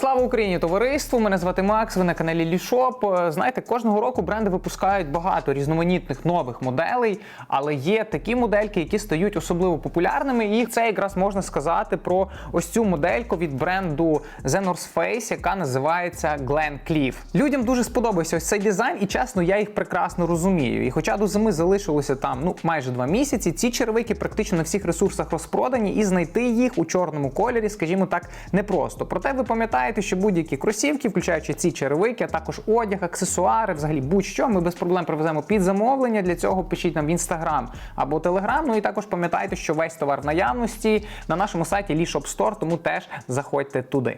Слава Україні, товариству! Мене звати Макс. Ви на каналі Лішоп. Е, Знаєте, кожного року бренди випускають багато різноманітних нових моделей, але є такі модельки, які стають особливо популярними. І це якраз можна сказати про ось цю модельку від бренду The North Face, яка називається Glen Cliff. Людям дуже сподобався ось цей дизайн, і чесно, я їх прекрасно розумію. І хоча до зими залишилося там ну майже два місяці, ці черевики практично на всіх ресурсах розпродані, і знайти їх у чорному кольорі, скажімо так, непросто. Проте ви пам'ятаєте, що будь-які кросівки, включаючи ці черевики, а також одяг, аксесуари, взагалі будь-що, ми без проблем привеземо під замовлення. Для цього пишіть нам в інстаграм або телеграм. Ну і також пам'ятайте, що весь товар в наявності на нашому сайті Store, тому теж заходьте туди.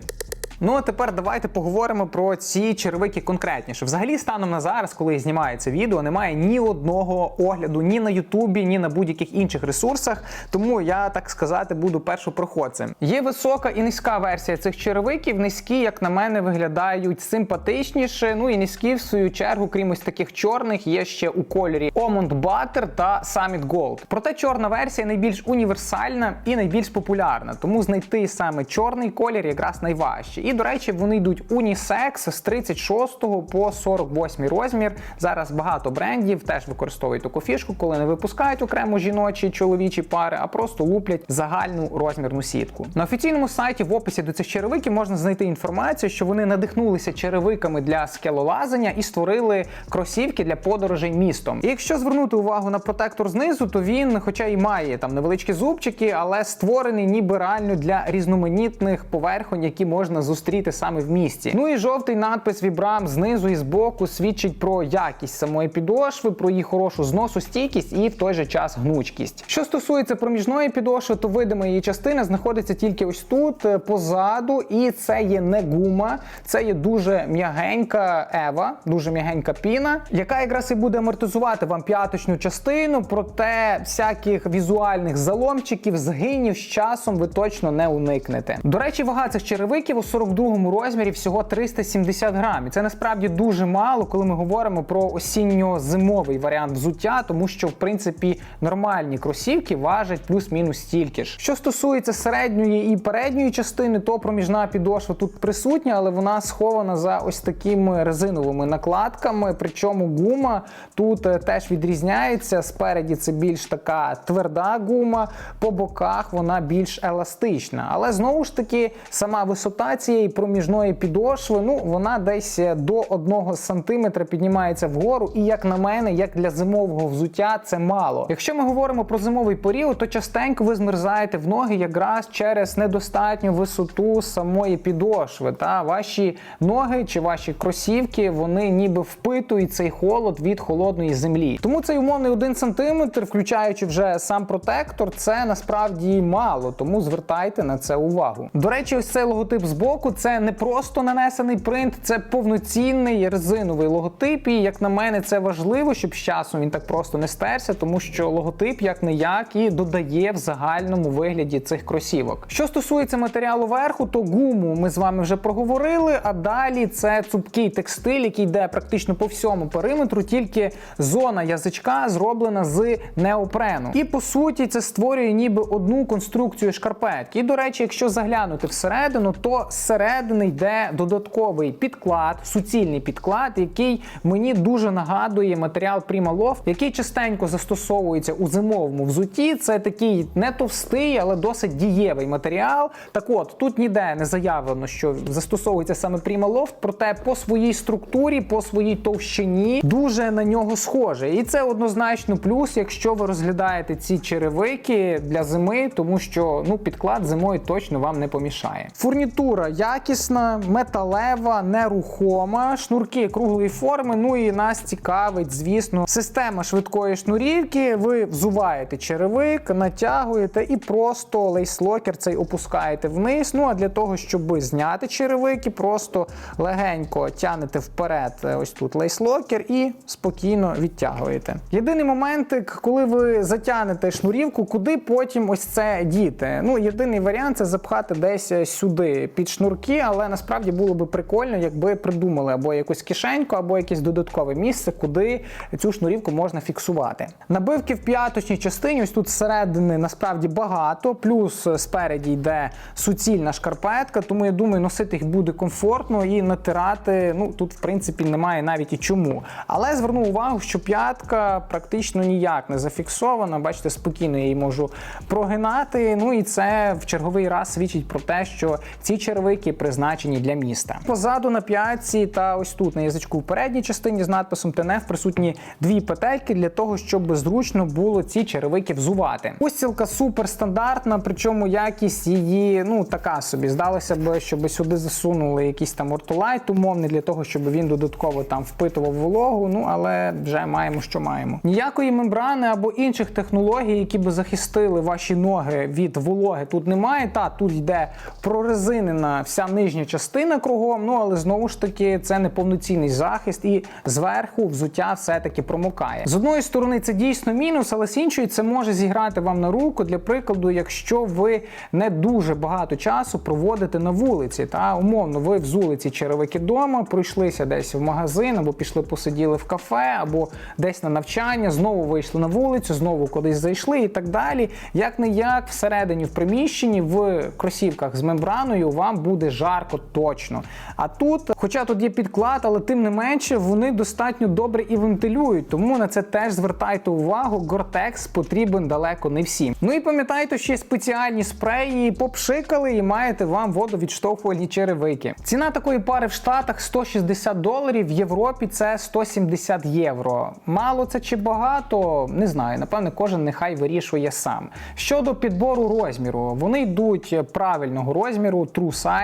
Ну а тепер давайте поговоримо про ці черевики конкретніше. Взагалі, станом на зараз, коли знімаю це відео, немає ні одного огляду ні на Ютубі, ні на будь-яких інших ресурсах. Тому я так сказати буду першопроходцем. Є висока і низька версія цих черевиків. Низькі, як на мене, виглядають симпатичніше. Ну і низькі, в свою чергу, крім ось таких чорних, є ще у кольорі Almond Butter та Summit Gold. Проте чорна версія найбільш універсальна і найбільш популярна. Тому знайти саме чорний колір якраз найважче. І, до речі, вони йдуть унісекс з 36 по 48 розмір. Зараз багато брендів теж використовують таку фішку, коли не випускають окремо жіночі чоловічі пари, а просто луплять загальну розмірну сітку. На офіційному сайті в описі до цих черевиків можна знайти інформацію, що вони надихнулися черевиками для скелолазання і створили кросівки для подорожей містом. І якщо звернути увагу на протектор знизу, то він, хоча й має там невеличкі зубчики, але створений ніби реально для різноманітних поверхонь, які можна зустріти саме в місті. Ну і жовтий надпис Vibram знизу і збоку свідчить про якість самої підошви, про її хорошу зносостійкість і в той же час гнучкість. Що стосується проміжної підошви, то видима її частина знаходиться тільки ось тут, е, позаду, і це є не гума, це є дуже м'ягенька ева, дуже м'ягенька піна, яка якраз і буде амортизувати вам п'яточну частину, проте всяких візуальних заломчиків, згинів з часом ви точно не уникнете. До речі, вага цих черевиків у 42-му розмірі всього 370 грамів. Це насправді дуже мало, коли ми говоримо про осінньо-зимовий варіант взуття, тому що в принципі нормальні кросівки важать плюс-мінус стільки ж. Що стосується середньої і передньої частини, то проміжна підошва тут присутня, але вона схована за ось такими резиновими накладками. Причому гума тут е, теж відрізняється. Спереді це більш така тверда гума, по боках вона більш еластична. Але знову ж таки, сама висота цієї проміжної підошви, ну вона десь до 1 см піднімається вгору. І як на мене, як для зимового взуття, це мало. Якщо ми говоримо про зимовий період, то частенько ви змерзаєте в ноги якраз через недостатню висоту самої підошви. Та ваші ноги чи ваші кросівки вони ніби впитують цей холод від холодної землі. Тому цей умовний 1 см, включаючи вже сам протектор, це насправді мало. Тому звертайте на це увагу. До речі, ось цей логотип збоку це не просто нанесений принт, це повноцінний резиновий логотип. І як на мене, це важливо, щоб з часом він так просто не стерся, тому що логотип як не як і додає в загальному вигляді цих кросівок. Що стосується матеріалу верху, то гуму ми з вами вже проговорили. А далі це цупкий текстиль, який йде практично по всьому периметру, тільки зона язичка зроблена з неопрену. І по суті, це створює ніби одну конструкцію шкарпетки. І до речі, якщо заглянути всередину, то зсередини йде додатковий підклад, суцільний підклад, який мені дуже нагадує матеріал Primaloft, який частенько застосовується у зимовому взутті. Це такий не товстий, але досить дієвий матеріал. Так от тут ніде не заявлено, що застосовується саме Primaloft, проте по своїй структурі, по своїй товщині дуже на нього схоже. І це однозначно плюс, якщо ви розглядаєте ці черевики для зими, тому що ну підклад зимою точно вам не помішає. Фурнітура якісна, металева, нерухома, шнурки круглої форми. Ну і нас цікавить, звісно, система швидкої шнурівки. Ви взуваєте черевик, натягуєте і просто лейслокер цей опускаєте вниз. Ну а для того, щоб зняти черевики, просто легенько тянете вперед. е, Ось тут лейслокер і спокійно відтягуєте. Єдиний моментик, коли ви затягнете шнурівку, куди потім ось це діти. Ну, єдиний варіант це запхати десь сюди під шнурки. Шнурки, але насправді було би прикольно, якби придумали або якусь кишеньку, або якесь додаткове місце, куди цю шнурівку можна фіксувати. Набивки в п'яточній частині, ось тут зсередини насправді багато, плюс спереді йде суцільна шкарпетка, тому я думаю, носити їх буде комфортно і натирати. Ну тут в принципі немає навіть і чому. Але зверну увагу, що п'ятка практично ніяк не зафіксована. Бачите, спокійно я її можу прогинати. Ну і це в черговий раз свідчить про те, що ці червики призначені для міста. Позаду на п'ятці та ось тут на язичку в передній частині з надписом ТНФ присутні дві петельки для того, щоб зручно було ці черевики взувати. Устілка супер стандартна, причому якість її ну така собі. Здалося б, щоб сюди засунули якийсь там ортолайт умовний для того, щоб він додатково там впитував вологу. Ну але вже маємо, що маємо. Ніякої мембрани або інших технологій, які би захистили ваші ноги від вологи, тут немає. Та тут йде прорезинена вся нижня частина кругом. Ну але знову ж таки це не повноцінний захист, і зверху взуття все-таки промокає. З одної сторони, це дійсно мінус, але з іншої це може зіграти вам на руку. Для прикладу, якщо ви не дуже багато часу проводите на вулиці, та умовно, ви взули ці черевики вдома, пройшлися десь в магазин, або пішли посиділи в кафе, або десь на навчання, знову вийшли на вулицю, знову кудись зайшли і так далі. Як не як всередині в приміщенні в кросівках з мембраною вам буде жарко точно. А тут, хоча тут є підклад, але тим не менше вони достатньо добре і вентилюють, тому на це теж звертайте увагу. Гортекс потрібен далеко не всім. Ну і пам'ятайте, що є спеціальні спреї, попшикали і маєте вам водовідштовхувальні черевики. Ціна такої пари в Штатах 160 доларів, в Європі це 170 євро. Мало це чи багато? Не знаю. Напевне, кожен нехай вирішує сам. Щодо підбору розміру, вони йдуть правильного розміру, true size,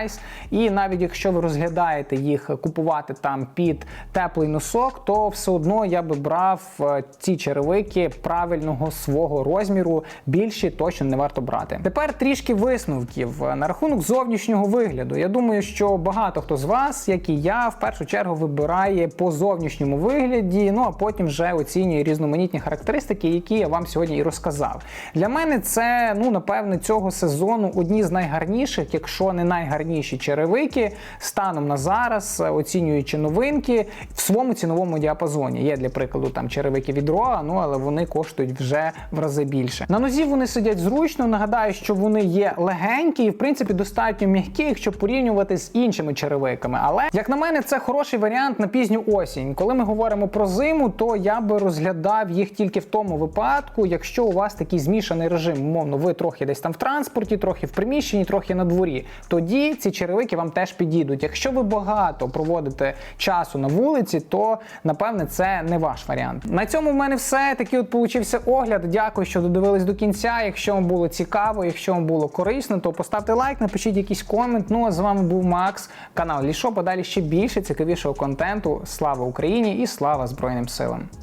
і навіть якщо ви розглядаєте їх купувати там під теплий носок, то все одно я би брав е, ці черевики правильного свого розміру. Більші точно не варто брати. Тепер трішки висновків на рахунок зовнішнього вигляду. Я думаю, що багато хто з вас, як і я, в першу чергу вибирає по зовнішньому вигляді, ну а потім вже оцінює різноманітні характеристики, які я вам сьогодні і розказав. Для мене це, ну напевне, цього сезону одні з найгарніших, якщо не найгарніші черевики, станом на зараз, е, оцінюючи новинки в своєму ціновому діапазоні. Є для прикладу там черевики від Roa, ну але вони коштують вже в рази більше. На нозі вони сидять зручно. Нагадаю, що вони є легенькі і в принципі достатньо м'які, якщо порівнювати з іншими черевиками. Але як на мене, це хороший варіант на пізню осінь. Коли ми говоримо про зиму, то я би розглядав їх тільки в тому випадку, якщо у вас такий змішаний режим, умовно, ви трохи десь там в транспорті, трохи в приміщенні, трохи на дворі. Тоді ці черевики вам теж підійдуть. Якщо ви багато проводите часу на вулиці, то напевне це не ваш варіант. На цьому в мене все. Такий от получився огляд. Дякую, що додивились до кінця. Якщо вам було цікаво, якщо вам було корисно, то поставте лайк, напишіть якийсь комент. Ну а з вами був Макс, канал Лішо. Подалі ще більше цікавішого контенту. Слава Україні і слава Збройним силам!